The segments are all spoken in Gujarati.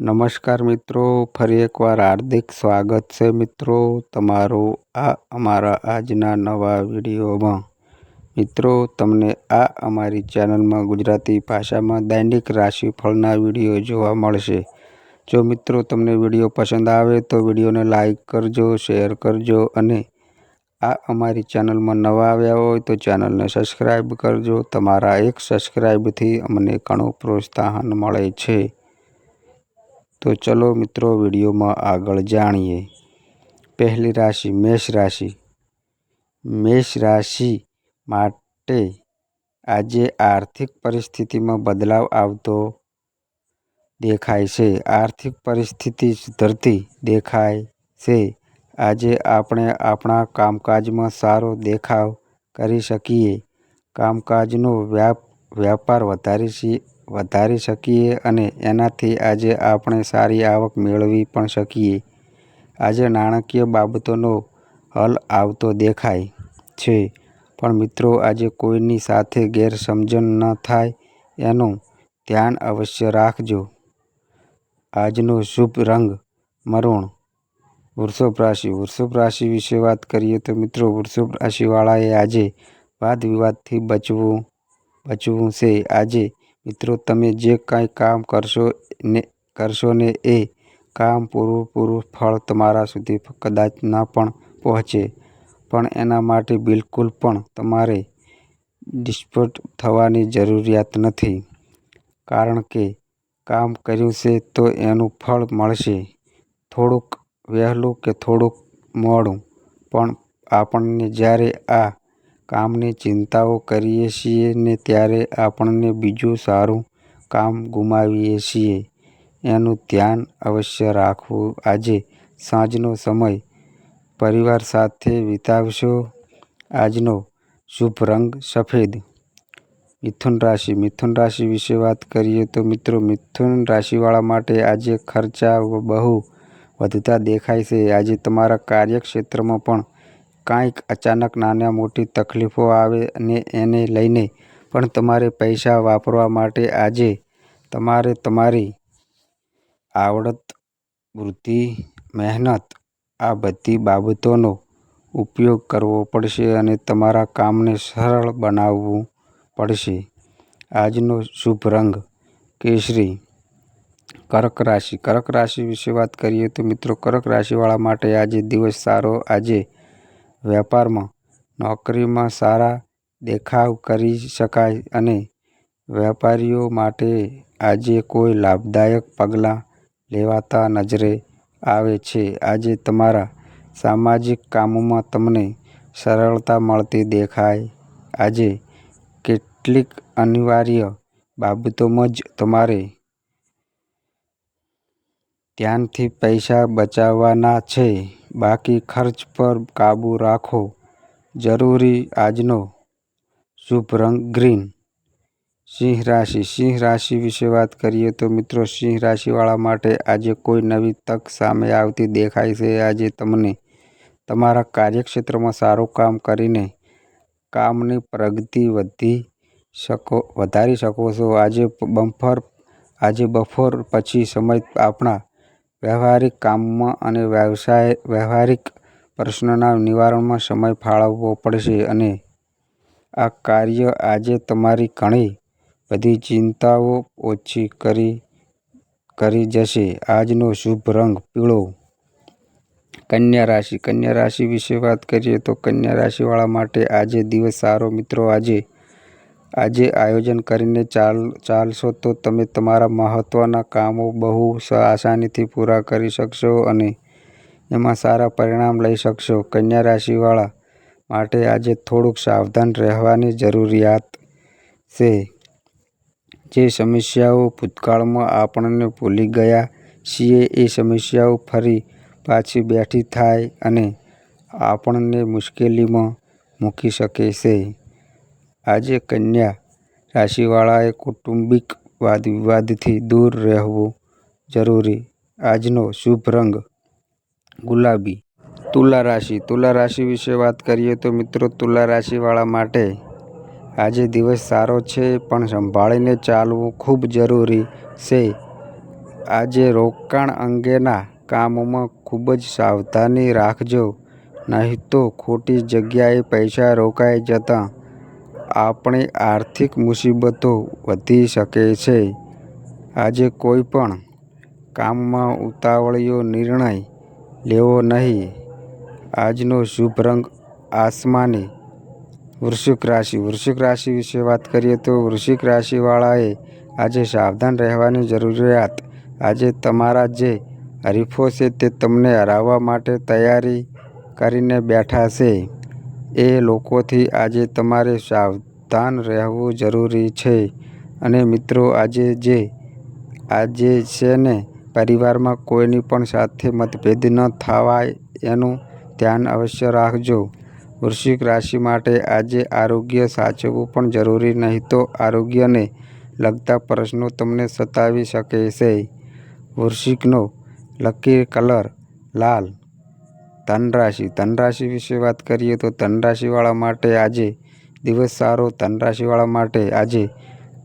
નમસ્કાર મિત્રો, ફરી એકવાર હાર્દિક સ્વાગત છે મિત્રો તમારું આ અમારા આજના નવા વિડીયોમાં. મિત્રો, તમને આ અમારી ચેનલમાં ગુજરાતી ભાષામાં દૈનિક રાશિફળના વીડિયો જોવા મળશે. જો મિત્રો તમને વીડિયો પસંદ આવે તો વિડીયોને લાઇક કરજો, શેર કરજો અને આ અમારી ચેનલમાં નવા આવ્યા હોય તો ચેનલને સબસ્ક્રાઈબ કરજો. તમારા એક સબસ્ક્રાઈબથી અમને ઘણું પ્રોત્સાહન મળે છે. તો ચલો મિત્રો વિડીયોમાં આગળ જાણીએ. પહેલી રાશિ મેષ રાશિ. મેષ રાશિ માટે આજે આર્થિક પરિસ્થિતિમાં બદલાવ આવતો દેખાય છે. આર્થિક પરિસ્થિતિ સુધરતી દેખાય છે. આજે આપણે આપણા કામકાજમાં સારો દેખાવ કરી શકીએ. કામકાજનો વ્યાપ, વ્યાપાર વધારી વધારી શકીએ અને એનાથી આજે આપણે સારી આવક મેળવી પણ શકીએ. આજે નાણાકીય બાબતોનો હલ આવતો દેખાય છે, પણ મિત્રો આજે કોઈની સાથે ગેરસમજણ ન થાય એનું ધ્યાન અવશ્ય રાખજો. આજનો શુભ રંગ મરૂણ. વૃષભ રાશિ. વૃષભ રાશિ વિશે વાત કરીએ તો મિત્રો વૃષભ રાશિવાળાએ આજે વાદ વિવાદથી બચવું બચવું છે. આજે મિત્રો, તમે જે કાંઈ કામ કરશો ને કરશો ને એ કામ પૂરું પૂરું ફળ તમારા સુધી કદાચ ન પણ પહોંચે. પણ એના માટે બિલકુલ પણ તમારે ડિસ્પોટ થવાની જરૂરિયાત નથી. કારણ કે કામ કર્યું છે તો એનું ફળ મળશે. થોડુંક વહેલું કે થોડુંક મોડું. પણ આપણને જ્યારે આ કામની ચિંતાઓ કરીએ છીએ ને ત્યારે આપણને બીજું સારું કામ ગુમાવીએ છીએ. એનું ધ્યાન અવશ્ય રાખવું. આજે સાંજનો સમય. પરિવાર સાથે વિતાવશો. આજનો શુભ રંગ સફેદ. મિથુન રાશિ. મિથુન રાશિ વિશે વાત કરીએ તો મિત્રો, મિથુન રાશિવાળા માટે આજે ખર્ચા બહુ વધતા દેખાય છે. આજે તમારા કાર્યક્ષેત્રમાં પણ કાંઈક અચાનક નાના મોટી તકલીફો આવે અને એને લઈને પણ તમારે પૈસા વાપરવા માટે આજે તમારે તમારી આવડત, વૃદ્ધિ, મહેનત આ બધી બાબતોનો ઉપયોગ કરવો પડશે અને તમારા કામને સરળ બનાવવું પડશે. આજનો શુભ રંગ કેસરી. કર્ક રાશિ. કર્ક રાશિ વિશે વાત કરીએ તો મિત્રો કર્ક રાશિવાળા માટે આજે દિવસ સારો. આજે વેપારમાં નોકરીમાં સારા દેખાવ કરી શકાય અને વેપારીઓ માટે આજે કોઈ લાભદાયક પગલાં લેવાતા નજરે આવે છે. આજે તમારા સામાજિક કામોમાં તમને સરળતા મળતી દેખાય. આજે કેટલીક અનિવાર્ય બાબતોમાં જ તમારે ધ્યાનથી પૈસા બચાવવાના છે. બાકી ખર્ચ પર કાબૂ રાખો જરૂરી આજનો શુભ રંગ ગ્રીન. સિંહ રાશિ. સિંહ રાશિ વિશે વાત કરીએ તો મિત્રો, સિંહ રાશિવાળા માટે આજે કોઈ નવી તક સામે આવતી દેખાય છે. આજે તમને તમારા કાર્યક્ષેત્રમાં સારું કામ કરીને કામની પ્રગતિ વધી શકો, વધારી શકો છો. આજે બમ્ફર, આજે બપોર પછી સમય આપણા વ્યવહારિક કામમાં અને વ્યવસાય, વ્યવહારિક પ્રશ્નોના નિવારણમાં સમય ફાળવવો પડશે અને આ કાર્ય આજે તમારી ઘણી બધી ચિંતાઓ ઓછી કરી કરી જશે. આજનો શુભ રંગ પીળો. કન્યા રાશિ. કન્યા રાશિ વિશે વાત કરીએ તો કન્યા રાશિવાળા માટે આજે દિવસ સારો. મિત્રો, આજે આજે આયોજન કરીને ચાલ, ચાલશો તો તમે તમારા મહત્ત્વના કામો બહુ આસાનીથી પૂરા કરી શકશો અને એમાં સારા પરિણામ લઈ શકશો. કન્યા રાશિવાળા માટે આજે થોડુંક સાવધાન રહેવાની જરૂરિયાત છે. જે સમસ્યાઓ ભૂતકાળમાં આપણને ભૂલી ગયા છીએ, એ સમસ્યાઓ ફરી પાછી બેઠી થાય અને આપણને મુશ્કેલીમાં મૂકી શકે છે. આજે કન્યા રાશિવાળાએ કૌટુંબિક વાદ વિવાદથી દૂર રહેવું જરૂરી. આજનો શુભ રંગ ગુલાબી. તુલા રાશિ. તુલા રાશિ વિશે વાત કરીએ તો મિત્રો, તુલા રાશિવાળા માટે આજે દિવસ સારો છે, પણ સંભાળીને ચાલવું ખૂબ જરૂરી છે. આજે રોકાણ અંગેના કામમાં ખૂબ જ સાવધાની રાખજો, નહીં તો ખોટી જગ્યાએ પૈસા રોકાઈ જતાં આપણી આર્થિક મુસીબતો વધી શકે છે. આજે કોઈ પણ કામમાં ઉતાવળિયો નિર્ણય લેવો નહીં. આજનો શુભ રંગ આસમાની વૃશ્ચિક રાશિ. વૃશ્ચિક રાશિ વિશે વાત કરીએ તો વૃશ્ચિક રાશિવાળાએ આજે સાવધાન રહેવાની જરૂરિયાત. આજે તમારા જે હરીફો છે તે તમને હરાવવા માટે તૈયારી કરીને બેઠા છે. એ લોકોથી આજે તમારે સાવધાન રહેવું જરૂરી છે. અને મિત્રો, આજે જે, આજે છે ને, પરિવારમાં કોઈની પણ સાથે મતભેદ ન થવાય એનું ધ્યાન અવશ્ય રાખજો. વૃશ્ચિક રાશિ માટે આજે આરોગ્ય સાચવવું પણ જરૂરી, નહીં તો આરોગ્યને લગતા પ્રશ્નો તમને સતાવી શકે છે. વૃશ્ચિકનો, લકી કલર, લાલ ધનરાશિ. ધનરાશિ વિશે વાત કરીએ તો ધનરાશિવાળા માટે આજે દિવસ સારો. ધનરાશિવાળા માટે આજે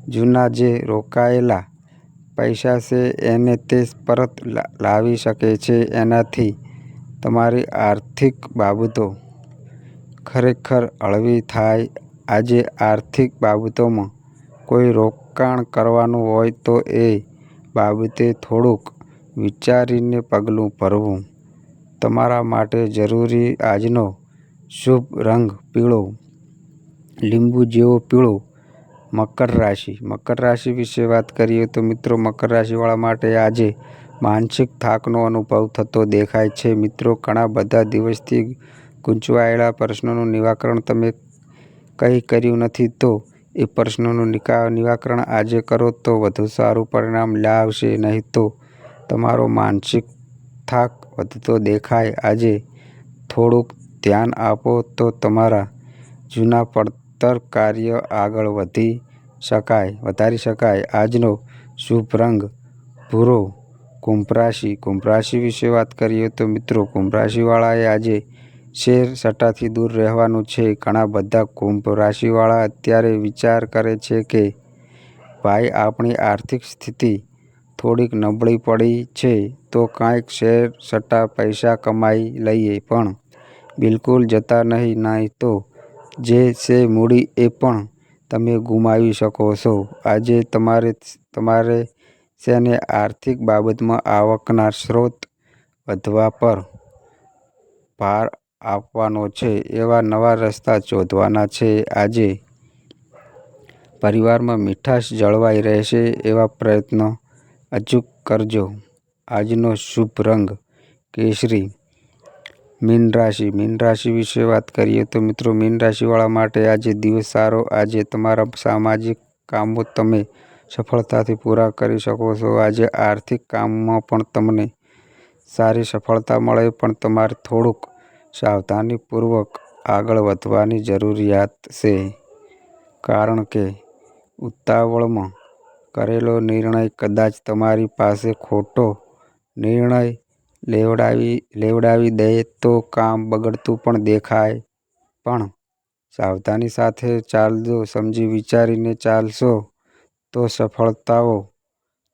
જૂના જે રોકાયેલા પૈસા છે એને તે પરત લાવી શકે છે એનાથી તમારી આર્થિક બાબતો ખરેખર હળવી થાય. આજે આર્થિક બાબતોમાં કોઈ રોકાણ કરવાનું હોય તો એ બાબતે થોડુંક વિચારીને પગલું ભરવું. તમારા માટે જરૂરી આજનો શુભ રંગ પીળો, લીંબુ જેવો પીળો મકર રાશિ. મકર રાશિ વિશે વાત કરીએ તો મિત્રો, મકર રાશિવાળા માટે આજે માનસિક થાકનો અનુભવ થતો દેખાય છે. મિત્રો, ઘણા બધા દિવસથી ગૂંચવાયેલા પ્રશ્નોનું નિરાકરણ તમે કંઈ કર્યું નથી તો એ પ્રશ્નોનું નિવારણ આજે કરો તો વધુ સારું પરિણામ લાવશે, નહીં તો તમારો માનસિક થાક વધતો દેખાય. આજે થોડુંક ધ્યાન આપો તો તમારા જૂના પડતર કાર્ય આગળ વધી શકાય, વધારી શકાય. આજનો શુભ રંગ ભૂરો. કુંભ રાશિ વિશે વાત કરીએ તો મિત્રો કુંભ રાશિવાળાએ આજે શેર સટ્ટાથી દૂર રહેવાનું છે. ઘણા બધા કુંભ રાશિવાળા અત્યારે વિચાર કરે છે કે, ભાઈ, આપણી આર્થિક સ્થિતિ થોડીક નબળી પડી છે તો કાંઈક શેર, સટ્ટા, પૈસા કમાઈ લઈએ પણ. બિલકુલ જતા નહીં નહીં તો. જે છે મૂડી એ પણ તમે ગુમાવી શકો છો. આજે તમારે તમારે શેને આર્થિક બાબતમાં આવકના સ્ત્રોત વધવા પર ભાર આપવાનો છે એવા નવા રસ્તા શોધવાના છે. આજે પરિવારમાં મીઠાશ જળવાઈ રહેશે એવા પ્રયત્નો અચૂક કરજો. આજનો શુભ રંગ કેસરી. મીન રાશિ. મીન રાશિ વિશે વાત કરીએ તો મિત્રો, મીન રાશિવાળા માટે આજે દિવસ સારો. આજે તમારા સામાજિક કામો તમે સફળતાથી પૂરા કરી શકો છો. આજે આર્થિક કામમાં પણ તમને સારી સફળતા મળે, પણ તમારે થોડુંક સાવધાનીપૂર્વક આગળ વધવાની જરૂરિયાત છે. કારણ કે ઉતાવળમાં કરેલો નિર્ણય કદાચ તમારી પાસે ખોટો નિર્ણય લેવડાવી લેવડાવી દે તો કામ બગડતું પણ દેખાય. પણ સાવધાની સાથે ચાલજો, સમજી વિચારીને ચાલશો તો સફળતાઓ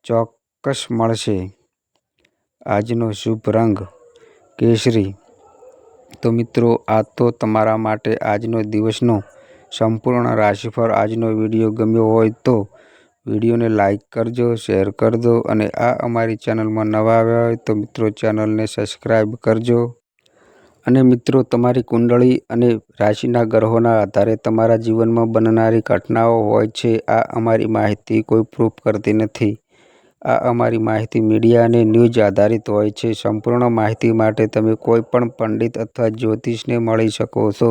ચોક્કસ મળશે. આજનો શુભ રંગ કેસરી. તો મિત્રો, આ તો તમારા માટે આજનો દિવસનો સંપૂર્ણ રાશિફળ. આજનો વીડિયો ગમ્યો હોય તો વિડીયોને લાઇક કરજો, શેર કરજો અને આ અમારી ચેનલમાં નવા આવ્યા હોય તો મિત્રો ચેનલને સબસ્ક્રાઈબ કરજો. અને મિત્રો તમારી કુંડળી અને રાશિના ગ્રહોના આધારે તમારા જીવનમાં બનનારી ઘટનાઓ હોય છે, આ અમારી માહિતી કોઈ પ્રૂફ કરતી નથી. આ અમારી માહિતી મીડિયા અને ન્યૂઝ આધારિત હોય છે, સંપૂર્ણ માહિતી માટે તમે કોઈ પણ પંડિત અથવા જ્યોતિષને મળી શકો છો.